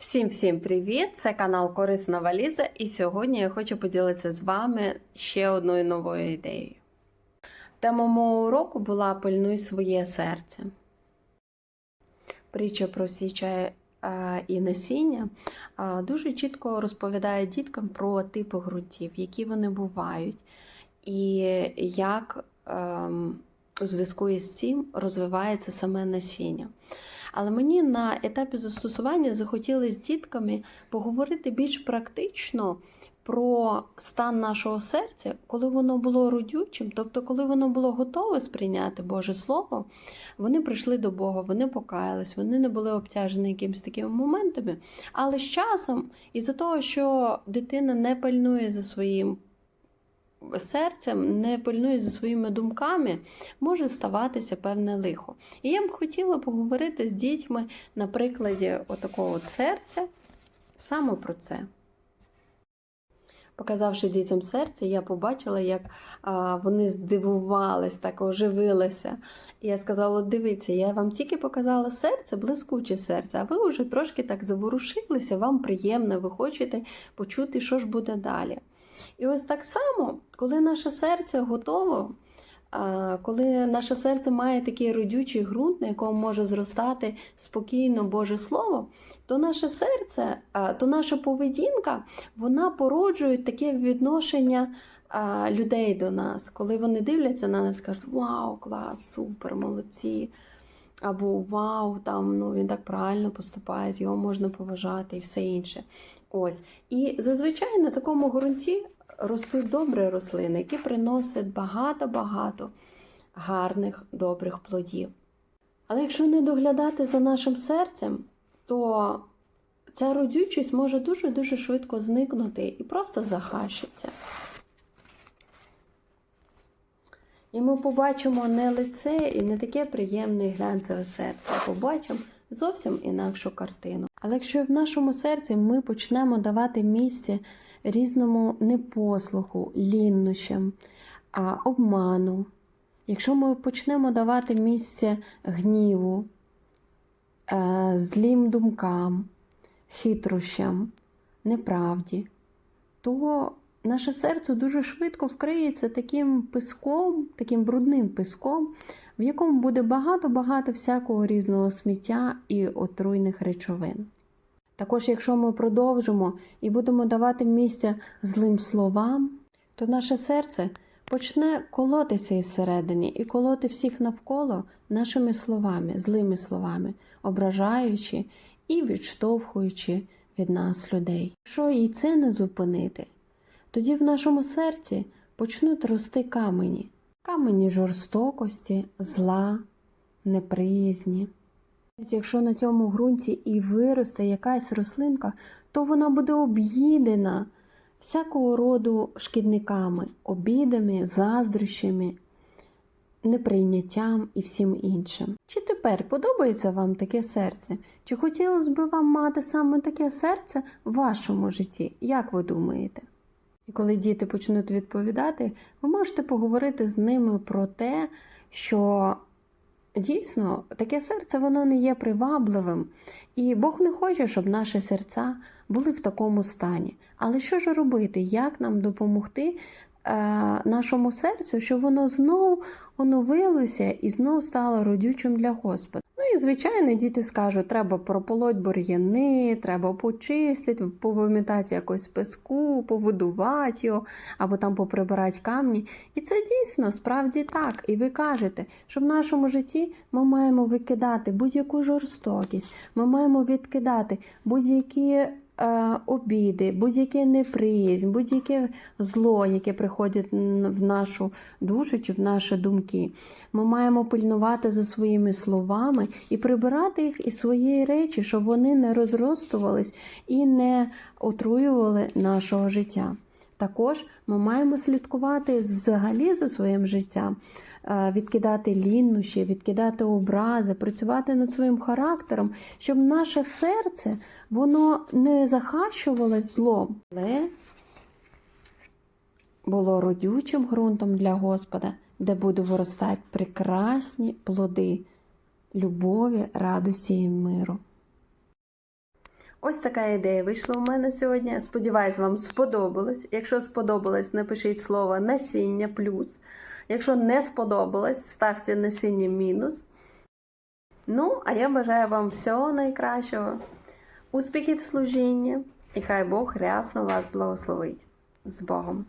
Всім-всім привіт! Це канал Корисна Валіза, і сьогодні я хочу поділитися з вами ще одною новою ідеєю. Тема мого уроку була Пильнуй своє серце. Притча про січа е, і насіння дуже чітко розповідає діткам про типи ґрунтів, які вони бувають, і як ем, у зв'язку із цим розвивається саме насіння. Але мені на етапі застосування захотілося з дітками поговорити більш практично про стан нашого серця, коли воно було родючим, тобто, коли воно було готове сприйняти Боже Слово, вони прийшли до Бога, вони покаялись, вони не були обтяжені якимись такими моментами. Але з часом, із-за того, що дитина не пильнує за своїм серцем, не пильнує за своїми думками, може ставатися певне лихо. І я б хотіла поговорити з дітьми на прикладі отакого от серця саме про це. Показавши дітям серце, я побачила, як а, вони здивувались, так оживилися. І я сказала: дивіться, я вам тільки показала серце, блискуче серце, а ви вже трошки так заворушилися, вам приємно, ви хочете почути, що ж буде далі. І ось так само, коли наше серце готово, коли наше серце має такий родючий ґрунт, на якому може зростати спокійно Боже Слово, то наше серце, то наша поведінка, вона породжує таке відношення людей до нас, коли вони дивляться на нас, кажуть, вау, клас, супер, молодці. Або вау, там ну він так правильно поступає, його можна поважати і все інше. Ось. І зазвичай на такому ґрунті ростуть добрі рослини, які приносять багато-багато гарних, добрих плодів. Але якщо не доглядати за нашим серцем, то ця родючість може дуже-дуже швидко зникнути і просто захащиться. І ми побачимо не лице і не таке приємне глянцеве серце, а побачимо зовсім інакшу картину. Але якщо в нашому серці ми почнемо давати місце різному непослуху, ліннощам, обману, якщо ми почнемо давати місце гніву, е, злім думкам, хитрощам, неправді, то наше серце дуже швидко вкриється таким писком, таким брудним писком, в якому буде багато-багато всякого різного сміття і отруйних речовин. Також, якщо ми продовжимо і будемо давати місце злим словам, то наше серце почне колотися із середини і колоти всіх навколо нашими словами, злими словами, ображаючи і відштовхуючи від нас людей. Якщо і це не зупинити, тоді в нашому серці почнуть рости камені, камені жорстокості, зла, неприязні. Якщо на цьому ґрунті і виросте якась рослинка, то вона буде об'їдена всякого роду шкідниками, обідами, заздрощами, неприйняттям і всім іншим. Чи тепер подобається вам таке серце? Чи хотілося б вам мати саме таке серце в вашому житті? Як ви думаєте? І коли діти почнуть відповідати, ви можете поговорити з ними про те, що дійсно таке серце воно не є привабливим, і Бог не хоче, щоб наші серця були в такому стані. Але що ж робити? Як нам допомогти е, нашому серцю, щоб воно знов оновилося і знов стало родючим для Господа? Ну і звичайно, діти скажуть, треба прополоть бур'яни, треба почистити, повимітати якось песку, повидувати його, або там поприбирати камні. І це дійсно справді так. І ви кажете, що в нашому житті ми маємо викидати будь-яку жорстокість, ми маємо відкидати будь-які. Обіди, будь-яке неприязнь, будь-яке зло, яке приходить в нашу душу чи в наші думки. Ми маємо пильнувати за своїми словами і прибирати їх із своєї речі, щоб вони не розростувались і не отруювали нашого життя. Також ми маємо слідкувати взагалі за своїм життям, відкидати ліннощі, відкидати образи, працювати над своїм характером, щоб наше серце воно не захащувалось злом, але було родючим ґрунтом для Господа, де будуть виростати прекрасні плоди любові, радості і миру. Ось така ідея вийшла у мене сьогодні. Сподіваюсь, вам сподобалось. Якщо сподобалось, напишіть слово насіння плюс. Якщо не сподобалось, ставте насіння мінус. Ну, а я бажаю вам всього найкращого, успіхів в служінні, і хай Бог рясно вас благословить. З Богом!